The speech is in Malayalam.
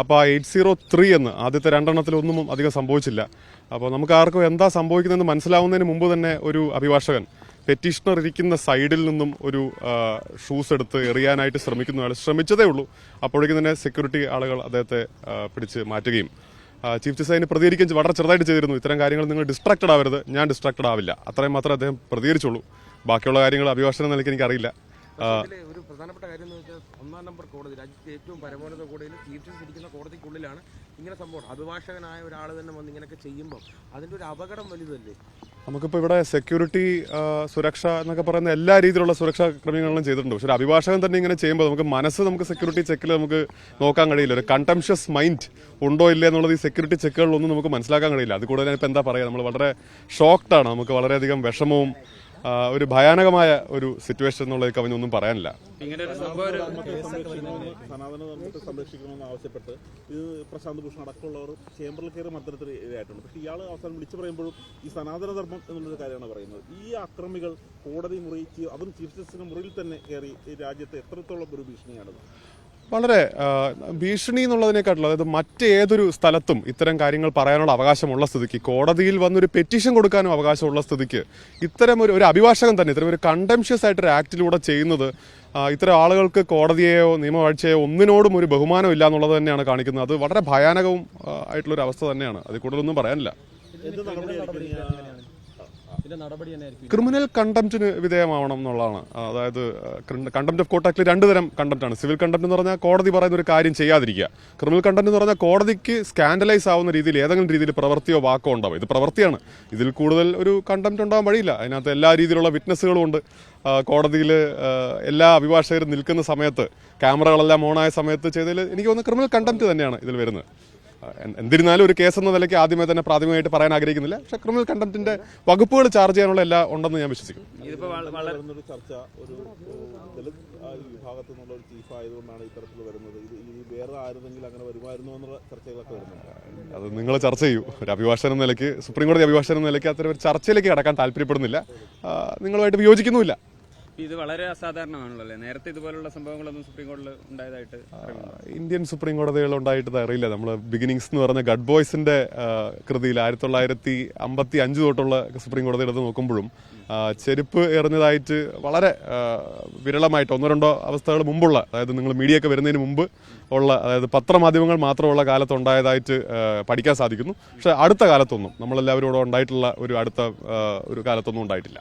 അപ്പോൾ ആ എയ്റ്റ് സീറോ ത്രീ എന്ന് ആദ്യത്തെ രണ്ടെണ്ണത്തിലൊന്നും അധികം സംഭവിച്ചില്ല. അപ്പോൾ നമുക്ക് ആർക്കും എന്താ സംഭവിക്കുന്നതെന്ന് മനസ്സിലാവുന്നതിന് മുമ്പ് തന്നെ ഒരു അഭിഭാഷകൻ പെറ്റീഷണർ ഇരിക്കുന്ന സൈഡിൽ നിന്നും ഒരു ഷൂസ് എടുത്ത് എറിയാനായിട്ട് ശ്രമിക്കുന്ന ആൾ ശ്രമിച്ചതേ ഉള്ളൂ. അപ്പോഴേക്കും തന്നെ സെക്യൂരിറ്റി ആളുകൾ അദ്ദേഹത്തെ പിടിച്ച് മാറ്റുകയും ചീഫ് ജസ്റ്റിസ് അതിന് പ്രതികരിക്കുകയും വളരെ ചെറുതായിട്ട് ചെയ്തിരുന്നു. ഇത്തരം കാര്യങ്ങൾ നിങ്ങൾ ഡിസ്ട്രാക്റ്റഡ് ആവരുത്. ഞാൻ ഡിസ്ട്രാക്റ്റഡ് ആവില്ല. അത്രയും മാത്രമേ അദ്ദേഹം പ്രതികരിച്ചുള്ളൂ. ബാക്കിയുള്ള കാര്യങ്ങൾ അഭിഭാഷണം നിലയ്ക്ക് എനിക്കറിയില്ല. ഒരു പ്രധാനപ്പെട്ട കാര്യം എന്ന് വെച്ചാൽ ഒന്നാം നമ്പർ കോടതി രാജ്യത്തെ ഏറ്റവും പരമോന്നത കോടതിയിൽ ചീഫ് ജസ്റ്റിസ് ഇരിക്കുന്ന കോടതിക്കുള്ളിലാണ് ഇങ്ങനെ സംഭവം. അഭിഭാഷകനായ ഒരാൾ തന്നെ വന്ന് ഇങ്ങനെയൊക്കെ ചെയ്യുമ്പോൾ അതിന്റെ ഒരു അപകടം വലുതല്ലേ? നമുക്കിപ്പോൾ ഇവിടെ സെക്യൂരിറ്റി സുരക്ഷ എന്നൊക്കെ പറയുന്ന എല്ലാ രീതിയിലുള്ള സുരക്ഷാ ക്രമീകരണങ്ങളും ചെയ്തിട്ടുണ്ട്. പക്ഷേ ഒരു അഭിഭാഷകൻ തന്നെ ഇങ്ങനെ ചെയ്യുമ്പോൾ നമുക്ക് മനസ്സ് നമുക്ക് സെക്യൂരിറ്റി ചെക്കിൽ നമുക്ക് നോക്കാൻ കഴിയില്ല. ഒരു കണ്ടംഷ്യസ് മൈൻഡ് ഉണ്ടോ ഇല്ല എന്നുള്ളത് ഈ സെക്യൂരിറ്റി ചെക്കുകളിലൊന്നും നമുക്ക് മനസ്സിലാക്കാൻ കഴിയില്ല. അത് കൂടുതൽ ഇപ്പം എന്താ പറയുക? നമ്മൾ വളരെ ഷോക്ക്ഡാണ് നമുക്ക് വളരെയധികം വിഷമവും ഒരു ഭയാനകമായ ഒരു സിറ്റുവേഷൻ എന്നുള്ളത് കവിഞ്ഞൊന്നും പറയാനില്ല. ആവശ്യപ്പെട്ട് ഇത് പ്രശാന്ത് ഭൂഷൺ അടക്കമുള്ളവർ ചേംബറിൽ കയറി മർദ്ദനത്തിന് ഇരയായിട്ടുണ്ട്. പക്ഷേ ഇയാൾ അവസാനം വിളിച്ചു പറയുമ്പോഴും ഈ എന്നുള്ളൊരു കാര്യമാണ് പറയുന്നത്. ഈ അക്രമികൾ കോടതി മുറി ചീ- അതും ചീഫ് ജസ്റ്റിസിന്റെ മുറിയിൽ തന്നെ കയറി ഈ രാജ്യത്ത് എത്രത്തോളം ഒരു ഭീഷണിയാണത് വളരെ ഭീഷണി എന്നുള്ളതിനെക്കാട്ടിലും അതായത് മറ്റേതൊരു സ്ഥലത്തും ഇത്തരം കാര്യങ്ങൾ പറയാനുള്ള അവകാശമുള്ള സ്ഥിതിക്ക് കോടതിയിൽ വന്നൊരു പെറ്റീഷൻ കൊടുക്കാനും അവകാശമുള്ള സ്ഥിതിക്ക് ഇത്തരം ഒരു ഒരു അഭിഭാഷകൻ തന്നെ ഇത്തരം ഒരു കണ്ടംഷ്യസ് ആയിട്ടൊരു ആക്ടിലൂടെ ചെയ്യുന്നത് ഇത്തരം ആളുകൾക്ക് കോടതിയെയോ നിയമവാഴ്ചയോ ഒന്നിനോടും ഒരു ബഹുമാനം ഇല്ല എന്നുള്ളത് തന്നെയാണ് കാണിക്കുന്നത്. അത് വളരെ ഭയാനകവും ആയിട്ടുള്ളൊരു അവസ്ഥ തന്നെയാണ്. അതിൽ കൂടുതലൊന്നും പറയാനില്ല. ക്രിമിനൽ കണ്ടംപ്റ്റിന് വിധേയമാവണം എന്നുള്ളതാണ്. അതായത് കണ്ടംപ്റ്റ് ഓഫ് കോർട്ട് ആക്ടിൽ രണ്ട് തരം കണ്ടന്റാണ് സിവിൽ കണ്ടംപ്റ്റ് എന്ന് പറഞ്ഞാൽ കോടതി പറയുന്ന ഒരു കാര്യം ചെയ്യാതിരിക്കുക. ക്രിമിനൽ കണ്ടംപ്റ്റ് എന്ന് പറഞ്ഞാൽ കോടതിക്ക് സ്കാൻഡലൈസ് ആവുന്ന രീതിയിൽ ഏതെങ്കിലും രീതിയിൽ പ്രവൃത്തിയോ വാക്കോ ഉണ്ടാവും. ഇത് പ്രവൃത്തിയാണ് ഇതിൽ കൂടുതൽ ഒരു കണ്ടംപ്റ്റ് ഉണ്ടാവാൻ വഴിയില്ല. അതിനകത്ത് എല്ലാ രീതിയിലുള്ള വിറ്റ്നസ്സുകളും ഉണ്ട്. കോടതിയിൽ എല്ലാ അഭിഭാഷകരും നിൽക്കുന്ന സമയത്ത് ക്യാമറകളെല്ലാം ഓണായ സമയത്ത് ചെയ്തതിൽ എനിക്ക് തോന്നുന്നു ക്രിമിനൽ കണ്ടംപ്റ്റ് തന്നെയാണ് ഇതിൽ വരുന്നത്. എന്നിരുന്നാലും ഒരു കേസ് എന്ന നിലയ്ക്ക് ആദ്യമേ തന്നെ പ്രാഥമികമായിട്ട് പറയാൻ ആഗ്രഹിക്കുന്നില്ല. പക്ഷേ ക്രിമിനൽ കണ്ടംപ്റ്റിന്റെ വകുപ്പുകൾ ചാർജ് ചെയ്യാനുള്ള എല്ലാ ഉണ്ടെന്ന് ഞാൻ വിശ്വസിക്കുന്നു. ചർച്ച ഒരു ദളിത് വിഭാഗത്തു നിന്നുള്ള ഒരു ചീഫ് ആയതുകൊണ്ടാണ് ഇത്തരത്തിൽ വരുന്നത്. ഇത് ഇനി വേറെ ആരെങ്കിലും അങ്ങനെ വരുമായിരുന്നു എന്നുള്ള ചർച്ചകളൊക്കെ വരുന്നുണ്ട്. അത് നിങ്ങൾ ചർച്ച ചെയ്യൂ. ഒരു അഭിഭാഷകൻ എന്ന നിലയ്ക്ക് സുപ്രീം കോടതി അഭിഭാഷകൻ എന്ന നിലയ്ക്ക് അത്തരം ഒരു ചർച്ചയിലേക്ക് കടക്കാൻ താല്പര്യപ്പെടുന്നില്ല. നിങ്ങളുമായിട്ട് വിയോജിക്കുന്നുമില്ല. ഇത് വളരെ അസാധാരണമാണല്ലോ അല്ലേ? നേരത്തെ ഇതുപോലുള്ള സംഭവങ്ങളൊന്നും സുപ്രീം കോടതിയിൽ ഉണ്ടായതായിട്ട് ഇന്ത്യൻ സുപ്രീം കോടതികൾ ഉണ്ടായിട്ട് അറിയില്ല. നമ്മൾ ബിഗിനിങ്സ് എന്ന് പറഞ്ഞ ഗഡ് ബോയ്സിന്റെ കൃതിയിൽ ആയിരത്തി തൊള്ളായിരത്തി അമ്പത്തി അഞ്ച് തൊട്ടുള്ള സുപ്രീം കോടതി എടുത്ത് നോക്കുമ്പോഴും ചെരുപ്പ് എറിഞ്ഞതായിട്ട് വളരെ വിരളമായിട്ട് ഒന്നോ രണ്ടോ അവസ്ഥകൾ മുമ്പുള്ള അതായത് നിങ്ങൾ മീഡിയ ഒക്കെ വരുന്നതിന് മുമ്പ് ഉള്ള അതായത് പത്രമാധ്യമങ്ങൾ മാത്രമുള്ള കാലത്ത് ഉണ്ടായതായിട്ട് പഠിക്കാൻ സാധിക്കുന്നു. പക്ഷെ അടുത്ത കാലത്തൊന്നും നമ്മളെല്ലാവരും കൂടെ ഉണ്ടായിട്ടുള്ള ഒരു അടുത്ത ഒരു കാലത്തൊന്നും ഉണ്ടായിട്ടില്ല.